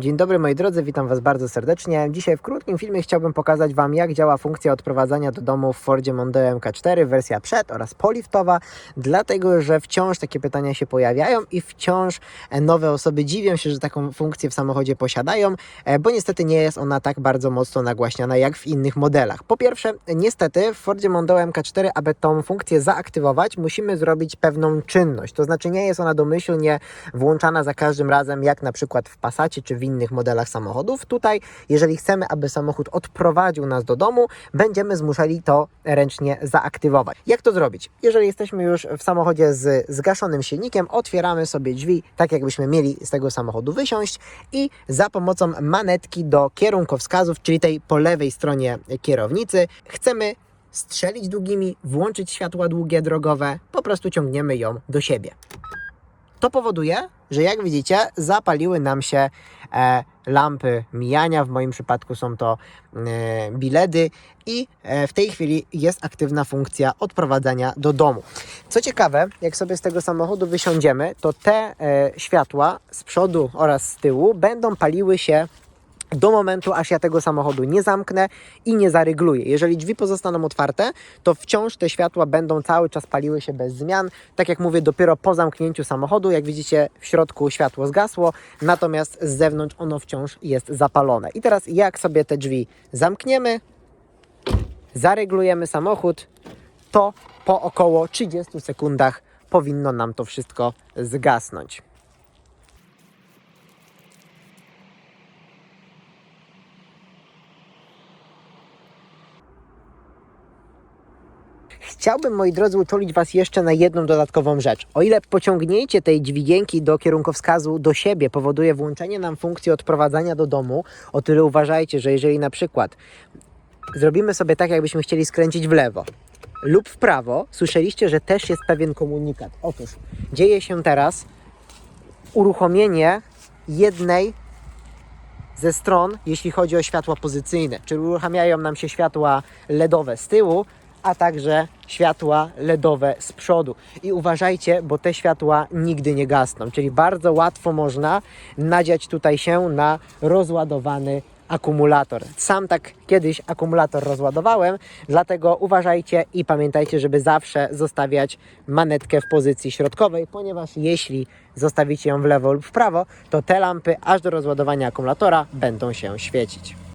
Dzień dobry moi drodzy, witam Was bardzo serdecznie. Dzisiaj w krótkim filmie chciałbym pokazać Wam jak działa funkcja odprowadzania do domu w Fordzie Mondeo MK4 wersja przed oraz poliftowa, dlatego że wciąż takie pytania się pojawiają i wciąż e, nowe osoby dziwią się, że taką funkcję w samochodzie posiadają, e, bo niestety nie jest ona tak bardzo mocno nagłaśniana jak w innych modelach. Po pierwsze, niestety w Fordzie Mondeo MK4, aby tą funkcję zaaktywować, musimy zrobić pewną czynność, to znaczy nie jest ona domyślnie włączana za każdym razem, jak na przykład w Passacie czy w innych modelach samochodów. Tutaj, jeżeli chcemy, aby samochód odprowadził nas do domu, będziemy zmuszali to ręcznie zaaktywować. Jak to zrobić? Jeżeli jesteśmy już w samochodzie z zgaszonym silnikiem, otwieramy sobie drzwi, tak jakbyśmy mieli z tego samochodu wysiąść i za pomocą manetki do kierunkowskazów, czyli tej po lewej stronie kierownicy, chcemy strzelić długimi, włączyć światła długie drogowe, po prostu ciągniemy ją do siebie. To powoduje, że jak widzicie, zapaliły nam się e, lampy mijania. W moim przypadku są to e, biledy i e, w tej chwili jest aktywna funkcja odprowadzania do domu. Co ciekawe, jak sobie z tego samochodu wysiądziemy, to te e, światła z przodu oraz z tyłu będą paliły się do momentu, aż ja tego samochodu nie zamknę i nie zarygluję. Jeżeli drzwi pozostaną otwarte, to wciąż te światła będą cały czas paliły się bez zmian. Tak jak mówię, dopiero po zamknięciu samochodu, jak widzicie, w środku światło zgasło, natomiast z zewnątrz ono wciąż jest zapalone. I teraz, jak sobie te drzwi zamkniemy, zareglujemy samochód, to po około 30 sekundach powinno nam to wszystko zgasnąć. Chciałbym, moi drodzy, uczulić Was jeszcze na jedną dodatkową rzecz. O ile pociągnięcie tej dźwigienki do kierunkowskazu do siebie powoduje włączenie nam funkcji odprowadzania do domu, o tyle uważajcie, że jeżeli na przykład zrobimy sobie tak, jakbyśmy chcieli skręcić w lewo lub w prawo, słyszeliście, że też jest pewien komunikat. Otóż dzieje się teraz uruchomienie jednej ze stron, jeśli chodzi o światła pozycyjne, czyli uruchamiają nam się światła LEDowe z tyłu, a także światła LEDowe z przodu. I uważajcie, bo te światła nigdy nie gasną, czyli bardzo łatwo można nadziać tutaj się na rozładowany akumulator. Sam tak kiedyś akumulator rozładowałem, dlatego uważajcie i pamiętajcie, żeby zawsze zostawiać manetkę w pozycji środkowej, ponieważ jeśli zostawicie ją w lewo lub w prawo, to te lampy aż do rozładowania akumulatora będą się świecić.